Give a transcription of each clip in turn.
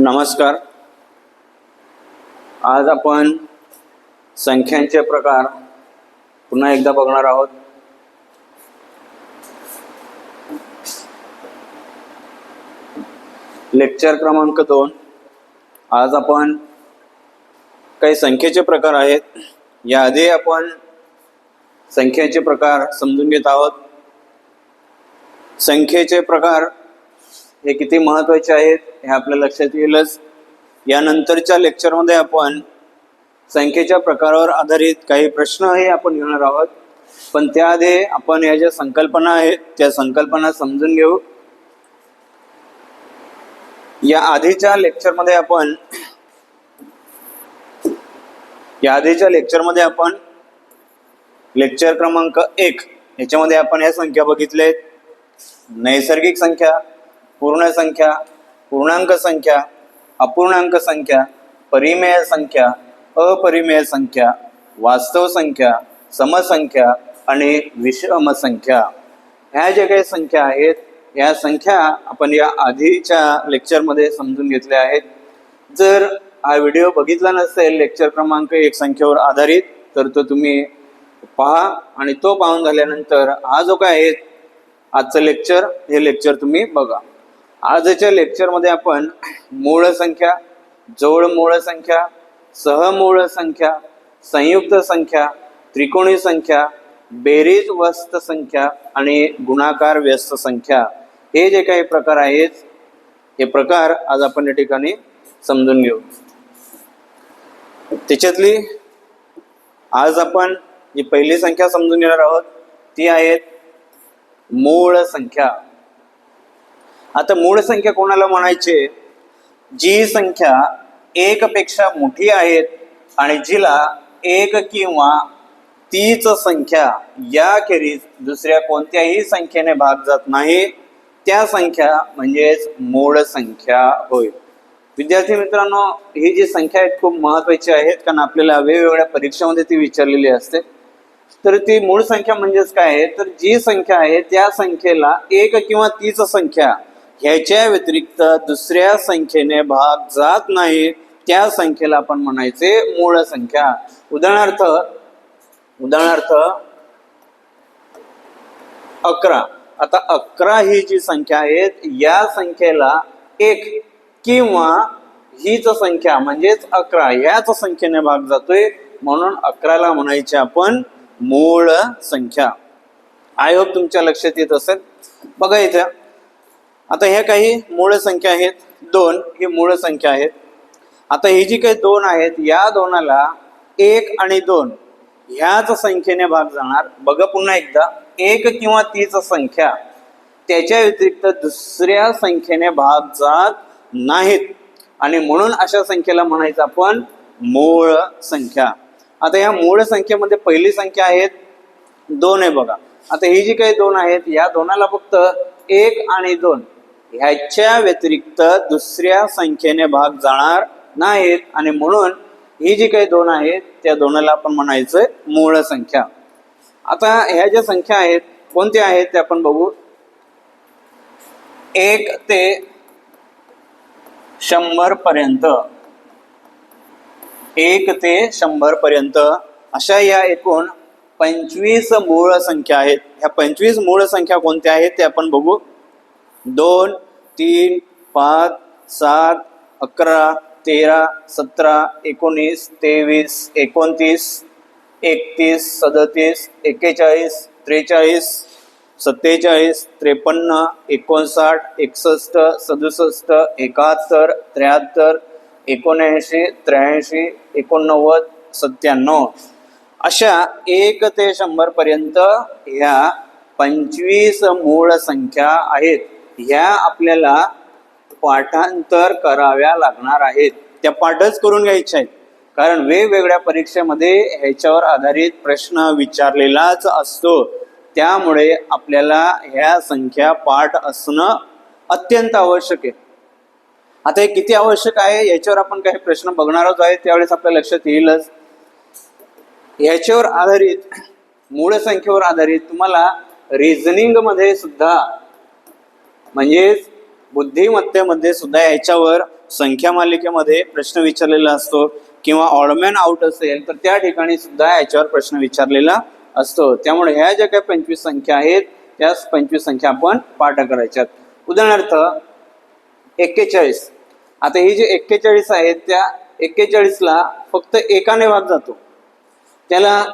नमस्कार. आज आपण संख्यांचे प्रकार पुन्हा एकदा बघणार आहोत. लेक्चर क्रमांक दोन. आज आपण काही संख्येचे प्रकार आहेत. याआधी आपण संख्येचे प्रकार समजून घेत आहोत. संख्येचे प्रकार हे किती महत्त्वाचे आहेत हे आपल्या लक्षात येईलच. यानंतरच्या लेक्चरमध्ये आपण संख्येच्या प्रकारावर आधारित काही प्रश्नही आपण घेणार आहोत. पण त्याआधी आपण या ज्या संकल्पना आहेत त्या संकल्पना समजून घेऊ. या आधीच्या लेक्चरमध्ये आपण या आधीच्या लेक्चरमध्ये आपण लेक्चर क्रमांक एक याच्यामध्ये आपण या संख्या बघितल्या आहेत नैसर्गिक संख्या पूर्ण संख्या पूर्णांक संख्या अपूर्णांक संख्या परिमेय संख्या अपरिमेय संख्या वास्तव संख्या समसंख्या आणि विषम संख्या. ह्या ज्या काही संख्या आहेत या संख्या आपण या आधीच्या लेक्चरमध्ये समजून घेतल्या आहेत. जर हा व्हिडिओ बघितला नसेल लेक्चर क्रमांक एक संख्येवर आधारित तर तो तुम्ही पहा आणि तो पाहून झाल्यानंतर हा जो काय आहे आजचं लेक्चर हे लेक्चर तुम्ही बघा. आजच्या लेक्चरमध्ये आपण मूळ संख्या जवळ मूळ संख्या सहमूळ संख्या संयुक्त संख्या त्रिकोणी संख्या बेरीज व्यस्त संख्या आणि गुणाकार व्यस्त संख्या हे जे काही प्रकार आहेत हे प्रकार आज आपण या ठिकाणी समजून घेऊ. त्याच्यातली आज आपण जी पहिली संख्या समजून घेणार आहोत ती आहेत मूळ संख्या. आता मूळ संख्या कोणाला म्हणायचे? जी संख्या एक पेक्षा मोठी आहेत आणि जिला एक किंवा तीच संख्या याखेरीज दुसऱ्या कोणत्याही संख्येने भाग जात नाही. त्या संख्या म्हणजेच मूळ संख्या होय. विद्यार्थी मित्रांनो ही जी संख्या आहेत खूप महत्वाची आहेत कारण आपल्याला वेगवेगळ्या परीक्षामध्ये ती विचारलेली असते. तर ती मूळ संख्या म्हणजेच काय आहे? तर जी संख्या आहे त्या संख्येला एक किंवा तीच संख्या ह्याच्या व्यतिरिक्त दुसऱ्या संख्येने भाग जात नाही त्या संख्येला आपण म्हणायचे मूळ संख्या. उदाहरणार्थ उदाहरणार्थ अकरा. आता अकरा ही जी संख्या आहे या संख्येला एक किंवा हीच संख्या म्हणजेच अकरा याच संख्येने भाग जातोय. म्हणून अकराला म्हणायचे आपण मूळ संख्या. आय होप तुमच्या लक्षात येत असेल. बघा इथं. आता ह्या काही मूळ संख्या आहेत. दोन ही मूळ संख्या आहेत. आता ही जी काही दोन आहेत या दोनाला एक आणि दोन ह्याच संख्येने भाग जाणार. बघा पुन्हा एकदा. एक किंवा तीच संख्या त्याच्या व्यतिरिक्त दुसऱ्या संख्येने भाग जात नाहीत. आणि म्हणून अशा संख्येला म्हणायचं आपण मूळ संख्या. आता या मूळ संख्येमध्ये पहिली संख्या आहेत. दोन आहे बघा. आता ही जी काही दोन आहेत या दोनाला फक्त एक आणि दोन. ह्याच्या व्यतिरिक्त दुसऱ्या संख्येने भाग जाणार नाहीत. आणि म्हणून ही जी काही दोन आहेत त्या दोनाला आपण म्हणायचं मूळ संख्या. आता ह्या ज्या संख्या आहेत कोणत्या आहेत ते आपण बघू. एक ते शंभर पर्यंत. एक ते शंभर पर्यंत. अशा या एकूण पंचवीस मूळ संख्या आहेत. ह्या पंचवीस मूळ संख्या कोणत्या आहेत ते आपण बघू. दोन तीन पाच सात अकरा तेरा सतरा एकोणीस तेवीस एकोणतीस एकतीस सदतीस एक्केचाळीस त्रेचाळीस सत्तेचाळीस त्रेपन्न एकोणसाठ एकसष्ट सदुसष्ट एकाहत्तर त्र्याहत्तर एकोणऐंशी त्र्याऐंशी एकोणनव्वद सत्त्याण्णव. अशा एक ते शंभरपर्यंत ह्या पंचवीस मूळ संख्या आहेत. ह्या आपल्याला पाठांतर कराव्या लागणार आहेत. त्या पाठच करून घ्यायच्या आहेत. कारण वेगवेगळ्या परीक्षेमध्ये ह्याच्यावर आधारित प्रश्न विचारलेलाच असतो. त्यामुळे आपल्याला ह्या संख्या पाठ असणं अत्यंत आवश्यक आहे. आता हे किती आवश्यक आहे? याच्यावर आपण काही प्रश्न बघणारच आहे. त्यावेळेस आपल्या लक्षात येईलच. ह्याच्यावर आधारित मूळ संख्येवर आधारित तुम्हाला रिझनिंगमध्ये सुद्धा म्हणजेच बुद्धिमत्तेमध्ये सुद्धा याच्यावर संख्या मालिकेमध्ये प्रश्न विचारलेला असतो किंवा ऑडमॅन आउट असेल तर त्या ठिकाणी सुद्धा याच्यावर प्रश्न विचारलेला असतो. त्यामुळे ह्या ज्या काही पंचवीस संख्या आहेत त्या पंचवीस संख्या आपण पाठ करायच्यात. उदाहरणार्थ एक्केचाळीस. आता ही जी एक्केचाळीस आहेत त्या एक्केचाळीसला फक्त एकाने भाग जातो. त्याला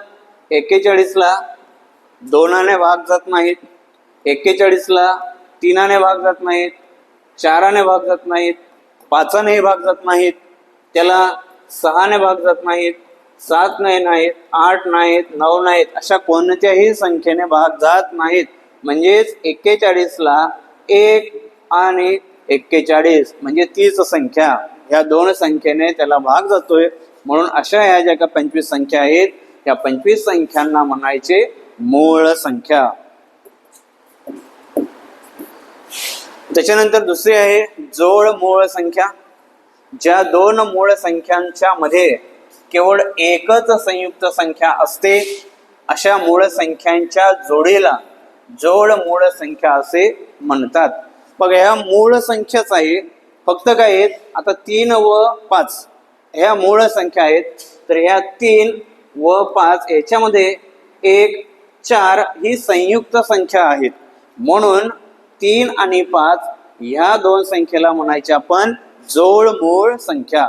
एक्केचाळीसला दोनाने भाग जात नाहीत. एक्केचाळीसला तीनाने भाग जात नाहीत चाराने भाग जात नाहीत पाचाने भाग जात नाहीत त्याला सहाने भाग जात नाहीत सात नाही नाहीत आठ नाहीत नऊ नाहीत अशा कोणत्याही संख्येने भाग जात नाहीत. म्हणजेच एक्केचाळीसला एक आणि एक्केचाळीस म्हणजे तीच संख्या. ह्या दोन संख्येने त्याला भाग जातोय. म्हणून अशा ह्या ज्या का पंचवीस संख्या आहेत या पंचवीस संख्यांना म्हणायचे मूळ संख्या. त्याच्यानंतर दुसरी आहे जोड मूळ संख्या. ज्या दोन मूळ संख्यांच्या मध्ये केवळ एकच संयुक्त संख्या असते अशा मूळ संख्यांच्या जोडीला जोड मूळ संख्या असे म्हणतात. मग ह्या मूळ संख्याच आहे फक्त काय आहेत आता तीन व पाच. ह्या मूळ संख्या आहेत तर ह्या तीन व पाच याच्यामध्ये एक चार ही संयुक्त संख्या आहेत. म्हणून तीन आणि पाच ह्या दोन संख्येला म्हणायच्या आपण जोड मोळ संख्या.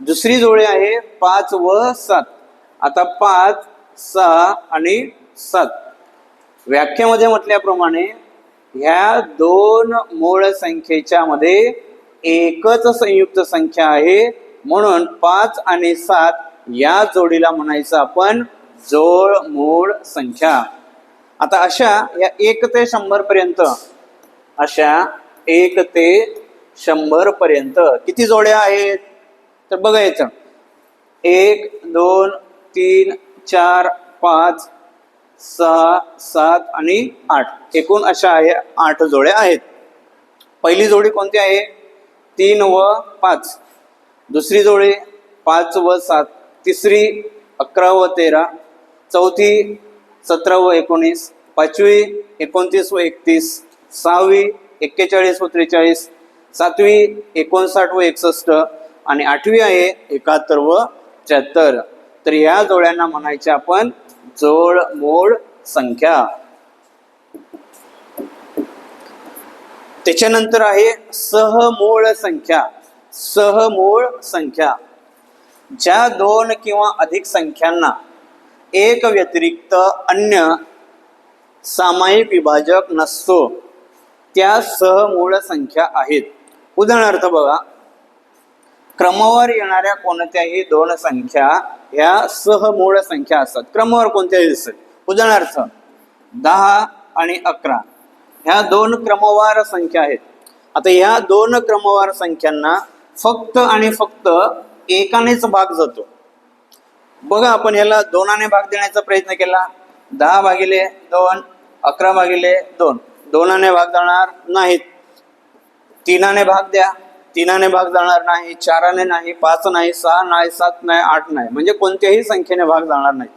दुसरी जोडी आहे पाच व सात. आता पाच सहा आणि सात. व्याख्येमध्ये म्हटल्याप्रमाणे ह्या दोन मूळ संख्येच्या मध्ये एकच संयुक्त संख्या आहे. म्हणून पाच आणि सात या जोडीला म्हणायचं आपण जोड मूळ संख्या. आता अशा या एक ते शंभर पर्यंत अशा एक ते शंभर पर्यंत. किती जोड्या आहेत? तर बघायचं एक दोन तीन चार पाच सहा सात आणि आठ. एकूण अशा आहे आठ जोड्या आहेत. पहिली जोडी कोणती आहे? तीन व पाच. दुसरी जोडी पाच व सात. तिसरी अकरा व तेरा. चौथी सतरा व एकोणीस. पाचवी एकोणतीस व एकतीस. सहावी एक्केचाळीस व त्रेचाळीस सातवी एकोणसाठ व एकसष्ट आणि आठवी आहे एकाहत्तर व त्र्याहत्तर. तर या जोड्यांना म्हणायचे आपण जोड मोड संख्या. त्याच्यानंतर आहे सहमूळ संख्या. सहमूळ संख्या. ज्या दोन किंवा अधिक संख्यांना एक व्यतिरिक्त अन्य सामायिक विभाजक नसतो त्या सहमूळ संख्या आहेत. उदाहरणार्थ बघा क्रमवार येणाऱ्या कोणत्याही दोन संख्या ह्या सहमूळ संख्या असतात. क्रमवार कोणत्याही असतात उदाहरणार्थ दहा आणि अकरा ह्या दोन क्रमवार संख्या आहेत. आता ह्या दोन क्रमवार संख्यांना फक्त आणि फक्त एकानेच भाग जातो. बघा आपण ह्याला दोनाने भाग देण्याचा प्रयत्न केला. दहा भागिले दोन अकरा भागिले दोन. दोनाने भाग जाणार नाहीत. तीनाने भाग द्या. तीनाने भाग जाणार नाही चाराने नाही पाच नाही सहा नाही सात नाही आठ नाही. म्हणजे कोणत्याही संख्येने भाग जाणार नाही.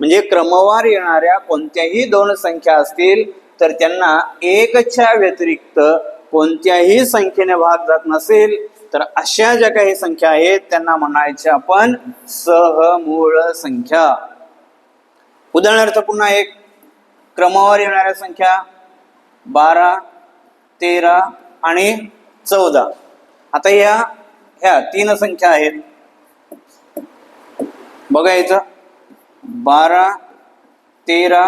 म्हणजे क्रमवार येणाऱ्या कोणत्याही दोन संख्या असतील तर त्यांना एकच्या व्यतिरिक्त कोणत्याही संख्येने भाग जात नसेल तर अशा ज्या काही संख्या आहेत त्यांना म्हणायचे आपण सहमूळ संख्या. उदाहरणार्थ पुन्हा एक. क्रमवार येणाऱ्या संख्या. बारा तेरा आणि चौदा. आता या ह्या तीन संख्या आहेत. बघायचं बारा तेरा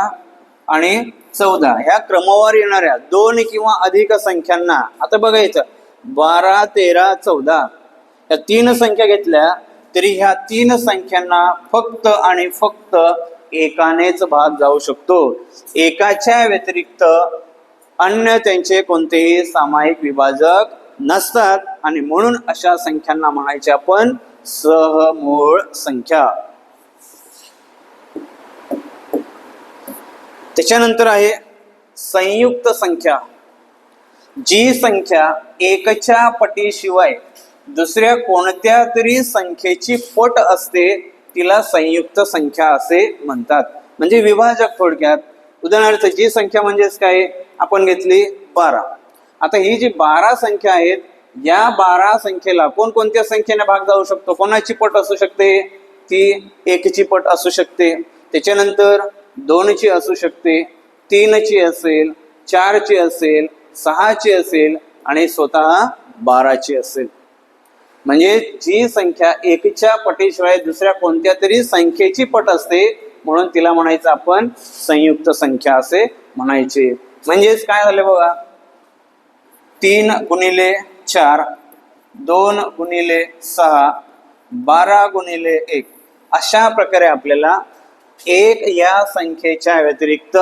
आणि चौदा. ह्या क्रमवार येणाऱ्या दोन किंवा अधिक संख्यांना आता बघायचं बारा तेरा चौदा. या तीन संख्या घेतल्या तरी ह्या तीन संख्यांना फक्त आणि फक्त एकानेच भाग जाऊ शकतो. एकाच्या व्यतिरिक्त अन्य त्यांचे कोणतेही सामायिक विभाजक नसतात. आणि म्हणून अशा संख्यांना म्हणायचे आपण सहमूळ संख्या. त्याच्यानंतर आहे संयुक्त संख्या. जी संख्या एकच्या पटीशिवाय दुसऱ्या कोणत्या तरी संख्येची पट असते तिला संयुक्त संख्या असे म्हणतात. म्हणजे विभाजक थोडक्यात उदाहरणार्थ जी संख्या म्हणजेच काय? आपण घेतली बारा. आता ही जी बारा संख्या आहेत या बारा संख्येला कोणकोणत्या संख्येने भाग जाऊ शकतो? कोणाची पट असू शकते? ती एकची पट असू शकते. त्याच्यानंतर दोनची असू शकते तीनची असेल चारची असेल सहाची असेल आणि स्वतः बाराची असेल. म्हणजे जी संख्या एकच्या पटीशिवाय दुसऱ्या कोणत्या तरी संख्येची पट असते म्हणून तिला म्हणायचं आपण संयुक्त संख्या असे म्हणायचे. म्हणजेच काय झालं बघा? तीन गुणिले चार दोन गुणिले सहा बारा गुणिले एक. अशा प्रकारे आपल्याला एक या संख्येच्या व्यतिरिक्त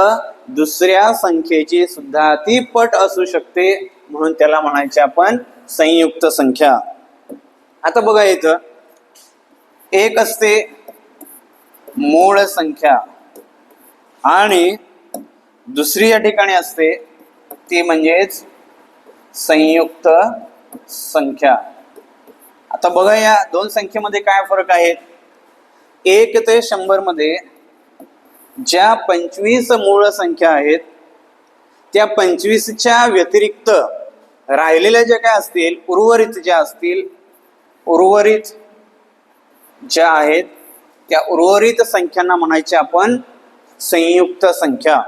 दुसऱ्या संख्येची सुद्धा ती पट असू शकते म्हणून त्याला म्हणायचे आपण संयुक्त संख्या. आता बघा इथं. एक असते मूळ संख्या. आणि दुसरी या ठिकाणी असते ती म्हणजेच संयुक्त संख्या. आता बघा या दोन संख्येमध्ये काय फरक आहेत एक ते शंभरमध्ये ज्या पंचवीस मूळ संख्या आहेत त्या पंचवीसच्या व्यतिरिक्त राहिलेल्या ज्या काय असतील उर्वरित ज्या असतील उर्वरित ज्या आहेत त्या उर्वरित संख्यांना म्हणायचे आपण संयुक्त संख्या.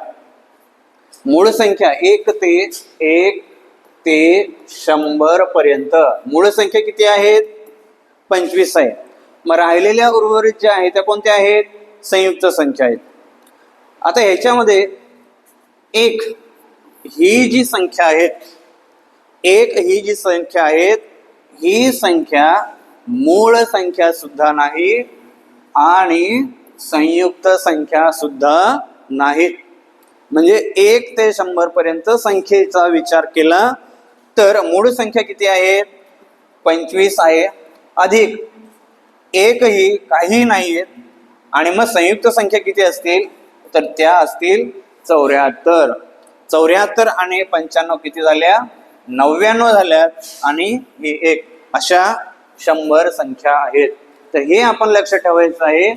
मूळ संख्या एक ते एक ते शंभर पर्यंत. मूळ संख्या किती आहेत? पंचवीस आहे मग राहिलेल्या उर्वरित ज्या आहेत त्या कोणत्या आहेत? संयुक्त संख्या आहेत. आता ह्याच्यामध्ये एक ही जी संख्या आहे एक ही जी संख्या आहेत ही संख्या मूळ संख्या सुद्धा नाही आणि संयुक्त संख्या सुद्धा नाहीत. म्हणजे एक ते शंभर पर्यंत संख्येचा विचार केला तर मूळ संख्या किती आहे? पंचवीस आहे. अधिक एकही काही नाही आहेत आणि मग संयुक्त संख्या किती असतील? तर त्या असतील चौऱ्याहत्तर. चौऱ्याहत्तर आणि पंच्याण्णव किती झाल्या? नव्याण्णव झाल्यात आणि एक अशा शंभर संख्या आहेत. तर हे आपण लक्ष ठेवायचं आहे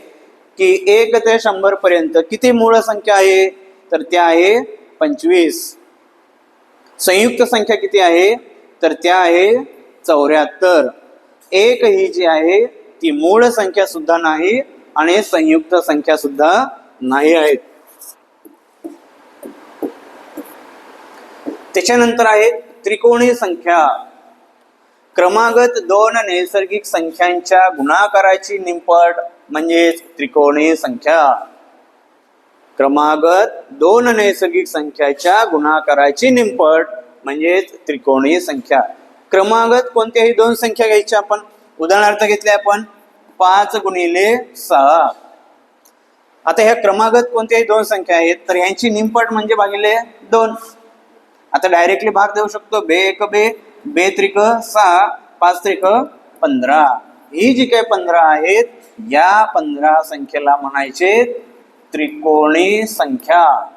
की एक ते शंभर पर्यंत किती मूळ संख्या आहे? तर त्या आहे पंचवीस. संयुक्त संख्या किती आहे? तर त्या आहे चौऱ्याहत्तर. एक ही जी आहे ती मूळ संख्या सुद्धा नाही आणि संयुक्त संख्या सुद्धा नाही आहेत त्याच्यानंतर आहे त्रिकोणी संख्या. क्रमागत दोन नैसर्गिक संख्यांच्या गुणाकाराची निंपट म्हणजेच त्रिकोणी संख्या. क्रमागत दोन नैसर्गिक संख्याच्या गुणाकाराची निंपट म्हणजेच त्रिकोणी संख्या. क्रमागत कोणत्याही दोन संख्या घ्यायच्या आपण? उदाहरणार्थ घेतले आपण पाच गुणिले सहा. आता ह्या क्रमागत कोणत्याही दोन संख्या आहेत तर ह्यांची निंपट म्हणजे भागिले दोन. आता डायरेक्टली भाग देऊ शकतो बे एक बे. बेत्रिक सहा पाच त्रिक पंधरा. ही जी काही पंधरा आहेत या पंधरा संख्येला म्हणायचे त्रिकोणी संख्या.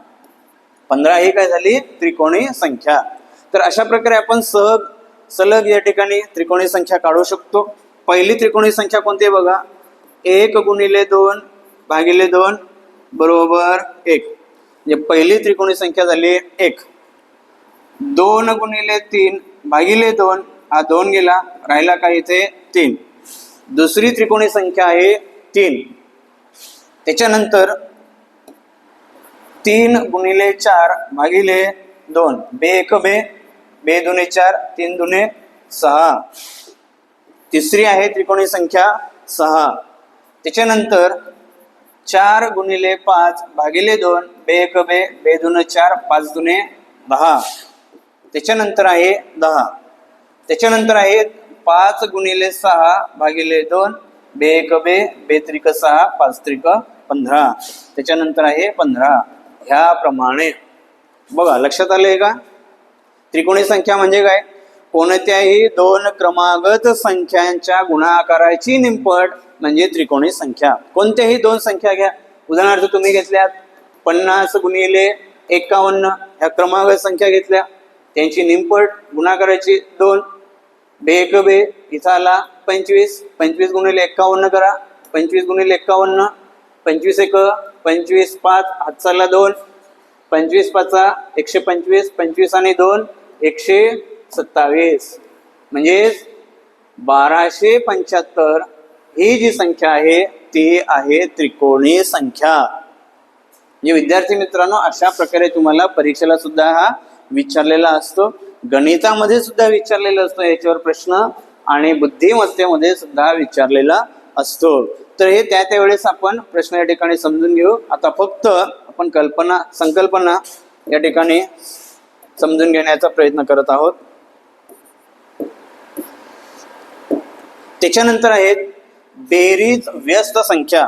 पंधरा ही काय झाली? त्रिकोणी संख्या. तर अशा प्रकारे आपण सहज सलग या ठिकाणी त्रिकोणी संख्या काढू शकतो. पहिली त्रिकोणी संख्या कोणती आहे बघा? एक गुणिले दोन भागिले दोन बरोबर एक. म्हणजे पहिली त्रिकोणी संख्या झाली एक. दोन गुणिले तीन भागिले दोन हा दोन गेला राहिला काय इथे? तीन. दुसरी त्रिकोणी संख्या आहे तीन. त्याच्यानंतर तीन गुणिले चार भागिले दोन. बे एक बे. बे दुने चार तीन दुने सहा. तिसरी आहे त्रिकोणी संख्या सहा. त्याच्यानंतर चार गुणिले पाच भागिले दोन. बे एक बे. बे दुने चार पाच दुने दहा. त्याच्यानंतर आहे दहा. त्याच्यानंतर आहे पाच गुणिले सहा भागिले दोन बे एक बे बे त्रिक सहा पाच त्रिक पंधरा. त्याच्यानंतर आहे पंधरा. ह्याप्रमाणे. बघा लक्षात आलंय का? त्रिकोणी संख्या म्हणजे काय? कोणत्याही दोन क्रमागत संख्यांच्या गुणाकाराची निंपट म्हणजे त्रिकोणी संख्या. कोणत्याही दोन संख्या घ्या. उदाहरणार्थ तुम्ही घेतल्यात पन्नास गुणिले एकावन्न. ह्या क्रमागत संख्या घेतल्या. त्यांची निंपट गुणाकाराची दोन बे बे इथं आला पंचवीस पंचवीस गुणिले एक्कावन्न करा पंचवीस गुणिले एक्कावन्न पंचवीस एक पंचवीस पाच हातचाला दोन पंचवीस पाचा एकशे पंचवीस पंचवीस आणि दोन एकशे सत्तावीस. म्हणजेच बाराशे पंच्याहत्तर ही जी संख्या आहे ती आहे त्रिकोणी संख्या. म्हणजे विद्यार्थी मित्रांनो अशा प्रकारे तुम्हाला परीक्षेला सुद्धा हा विचारलेला असतो. गणितामध्ये सुद्धा विचारलेला असतो याच्यावर प्रश्न आणि बुद्धिमत्तेमध्ये सुद्धा विचारलेला असतो. तर हे त्या त्यावेळेस आपण प्रश्न या ठिकाणी समजून घेऊ. आता फक्त आपण कल्पना संकल्पना या ठिकाणी समजून घेण्याचा प्रयत्न करत आहोत. त्याच्यानंतर आहेत बेरीज व्यस्त संख्या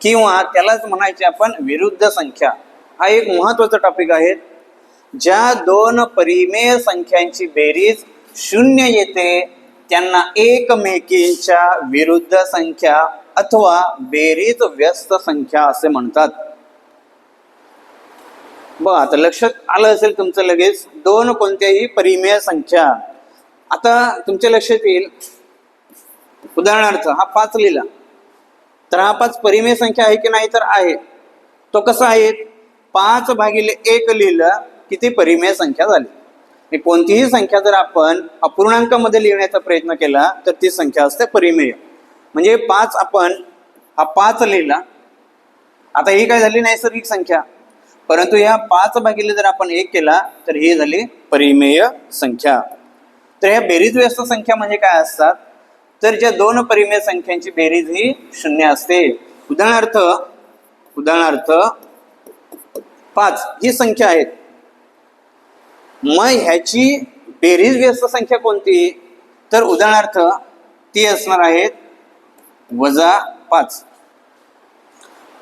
किंवा त्यालाच म्हणायचे आपण विरुद्ध संख्या. हा एक महत्त्वाचा टॉपिक आहे. ज्या दोन परिमेय संख्यांची बेरीज शून्य येते त्यांना एकमेकींच्या विरुद्ध संख्या अथवा बेरीज व्यस्त संख्या असे म्हणतात. बघ आता लक्षात आलं असेल तुमचं लगेच दोन कोणत्याही परिमेय संख्या. आता तुमच्या लक्षात येईल उदाहरणार्थ हा पाच लिहिला. तर हा पाच परिमेय संख्या आहे की नाही तर आहे. तो कसा आहे? पाच भागिले एक लिहिलं किती परिमेय संख्या झाली? आणि कोणतीही संख्या जर आपण अपूर्णांकामध्ये लिहिण्याचा प्रयत्न केला तर ती संख्या असते परिमेय. म्हणजे पाच आपण हा पाच लिहिला. आता ही काय झाली? नैसर्गिक संख्या. परंतु या पाच भागीले जर आपण एक केला तर ही झाली परिमेय संख्या. तर ह्या बेरीज व्यस्त संख्या म्हणजे काय असतात? तर ज्या दोन परिमेय संख्यांची बेरीज ही शून्य असते. उदाहरणार्थ उदाहरणार्थ पाच ही संख्या आहेत. मग ह्याची बेरीज व्यस्त संख्या कोणती? तर उदाहरणार्थ ती असणार आहेत वजा पाच.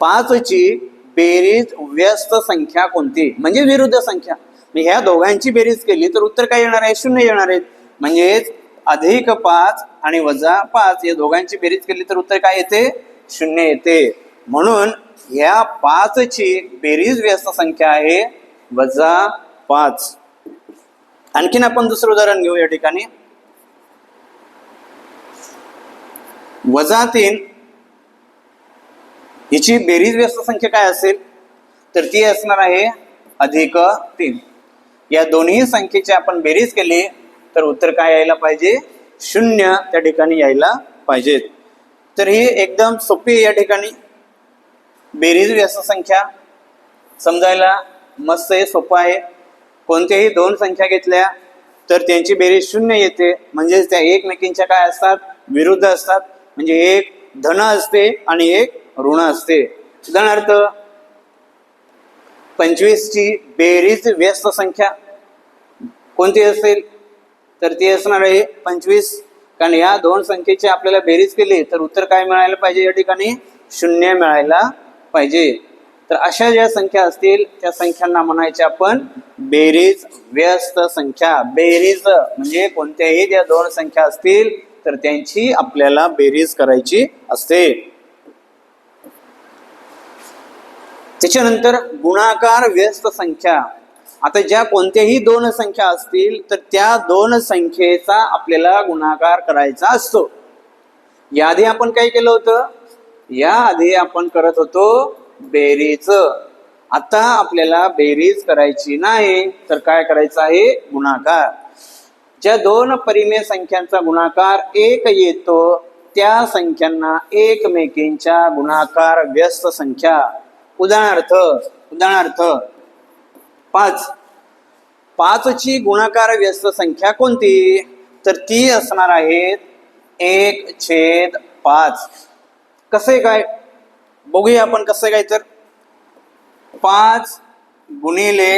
पाचची बेरीज व्यस्त संख्या कोणती? म्हणजे विरुद्ध संख्या. ह्या दोघांची बेरीज केली तर उत्तर काय येणार आहे? शून्य येणार आहेत. म्हणजेच अधिक पाच आणि वजा पाच या दोघांची बेरीज केली तर उत्तर काय येते? शून्य येते. म्हणून ह्या पाचची बेरीज व्यस्त संख्या आहे वजा पाच. आणखीन आपण दुसरं उदाहरण घेऊ या ठिकाणी. वजा तीन. हिची बेरीज व्यस्त संख्या काय असेल? तर ती असणार आहे अधिक तीन. या दोन्ही संख्येची आपण बेरीज केली तर उत्तर काय यायला पाहिजे? शून्य त्या ठिकाणी यायला पाहिजेत तर ही एकदम सोपी आहे या ठिकाणी. बेरीज व्यस्त संख्या. समजायला मस्त आहे सोपं आहे. कोणत्याही दोन संख्या घेतल्या तर त्यांची बेरीज शून्य येते. म्हणजेच त्या एकमेकींच्या काय असतात? विरुद्ध असतात. म्हणजे एक धन असते आणि एक ऋण असते. उदाहरणार्थ पंचवीसची बेरीज व्यस्त संख्या कोणती असेल? तर ती असणार आहे पंचवीस. कारण या दोन संख्येची आपल्याला बेरीज केली तर उत्तर काय मिळायला पाहिजे या ठिकाणी? शून्य मिळायला पाहिजे. तर अशा ज्या संख्या असतील त्या संख्यांना म्हणायचे आपण बेरीज व्यस्त संख्या. बेरीज म्हणजे कोणत्याही ज्या दोन संख्या असतील तर त्यांची आपल्याला बेरीज करायची असते. त्याच्यानंतर गुणाकार व्यस्त संख्या. आता ज्या कोणत्याही दोन संख्या असतील तर त्या दोन संख्येचा आपल्याला गुणाकार करायचा असतो. याआधी आपण काय केलं होतं? याआधी आपण करत होतो बेरीज. आता आपल्याला बेरीज करायची नाही तर काय करायचं आहे? गुणाकार. ज्या दोन परिमेय संख्यांचा गुणाकार एक येतो त्या संख्यांना एकमेकींच्या गुणाकार व्यस्त संख्या. उदाहरणार्थ उदाहरणार्थ पाच. पाचची गुणाकार व्यस्त संख्या कोणती? तर ती असणार आहेत एक छेद पाच. कसे काय? बघूया आपण कसं काय तर. पाच गुणिले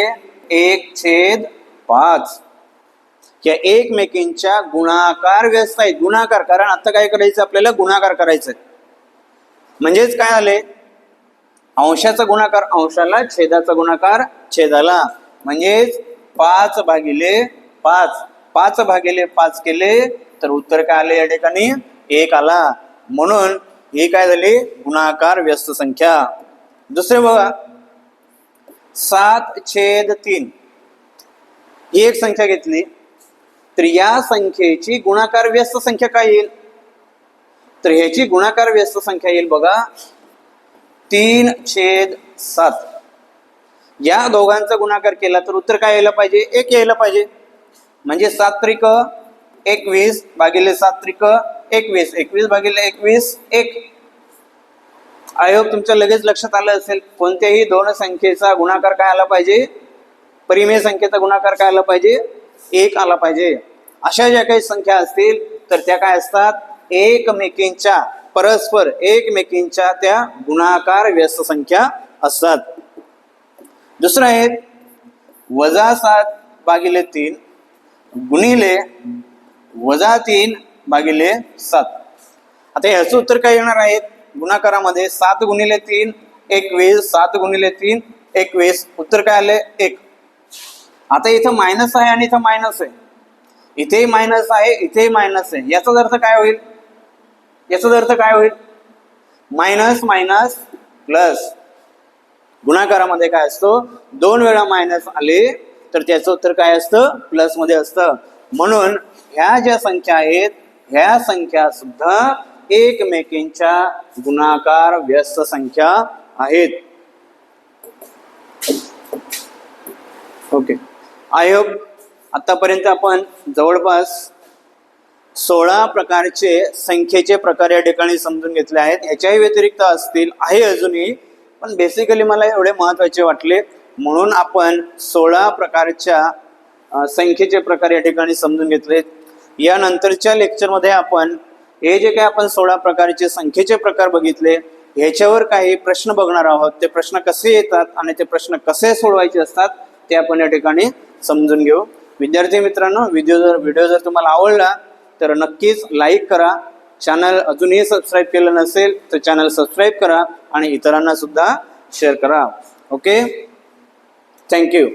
एक छेद पाच. या एकमेकींच्या गुणाकार व्यस्त आहेत. गुणाकार कारण आता काय करायचं आपल्याला? गुणाकार करायचं. म्हणजेच काय आले अंशाचा गुणाकार अंशाला छेदाचा गुणाकार छेदाला. म्हणजेच पाच भागिले पाच. पाच भागिले पाच केले तर उत्तर काय आले या ठिकाणी? एक आला. म्हणून ही काय झाली? गुणाकार व्यस्त संख्या. दुसरे बघा. सात छेद तीन. ही एक संख्या घेतली. तर या संख्येची गुणाकार व्यस्त संख्या काय येईल? तर ह्याची गुणाकार व्यस्त संख्या येईल बघा. तीन छेद सात. या दोघांचा गुणाकार केला तर उत्तर काय यायला पाहिजे? एक यायला पाहिजे. म्हणजे सात त्रिक एकवीस भागिले सात त्रिक एकवीस एकवीस भागिले एकवीस एक. आयोग तुमच्या लगेच लक्षात आलं असेल. कोणत्याही दोन संख्येचा गुणाकार काय आला पाहिजे? परिमेय संख्येचा गुणाकार काय आला पाहिजे? एक आला पाहिजे. अशा ज्या काही संख्या असतील तर त्या काय असतात? एकमेकींच्या परस्पर एकमेकींच्या त्या गुणाकार व्यस्त संख्या असतात. दुसरं आहे वजा सात भागिले तीन गुणिले वजा तीन भागिले सात. आता ह्याचं उत्तर काय येणार आहे? गुणाकारामध्ये सात गुणिले तीन एकवीस सात गुणिले तीन एकवीस उत्तर काय आले? एक. आता इथं मायनस आहे आणि इथं मायनस आहे. इथेही मायनस आहे इथेही मायनस आहे. याचाच अर्थ काय होईल? याचाच अर्थ काय होईल? मायनस मायनस प्लस गुणाकारामध्ये काय असतो? दोन वेळा मायनस आले तर त्याचं उत्तर काय असतं? प्लसमध्ये असतं. म्हणून ह्या ज्या संख्या आहेत ह्या संख्या सुद्धा एकमेकींच्या गुणाकार व्यस्त संख्या आहेत. ओके आयोग आतापर्यंत आपण जवळपास सोळा प्रकारचे संख्येचे प्रकार या ठिकाणी समजून घेतले आहेत. याच्याही व्यतिरिक्त असतील आहे अजूनही पण बेसिकली मला एवढे महत्त्वाचे वाटले. म्हणून आपण सोळा प्रकारच्या संख्येचे प्रकार या ठिकाणी समजून घेतले यानंतरच्या लेक्चरमध्ये आपण हे जे काही आपण सोळा प्रकारचे संख्येचे प्रकार बघितले ह्याच्यावर काही प्रश्न बघणार आहोत. ते प्रश्न कसे येतात आणि ते प्रश्न कसे सोडवायचे असतात ते आपण या ठिकाणी समजून घेऊ. विद्यार्थी मित्रांनो व्हिडिओ जर व्हिडिओ जर तुम्हाला आवडला तर नक्कीच लाईक करा. चॅनल अजूनही सबस्क्राईब केलं नसेल तर चॅनल सबस्क्राईब करा आणि इतरांना सुद्धा शेअर करा. Okay thank you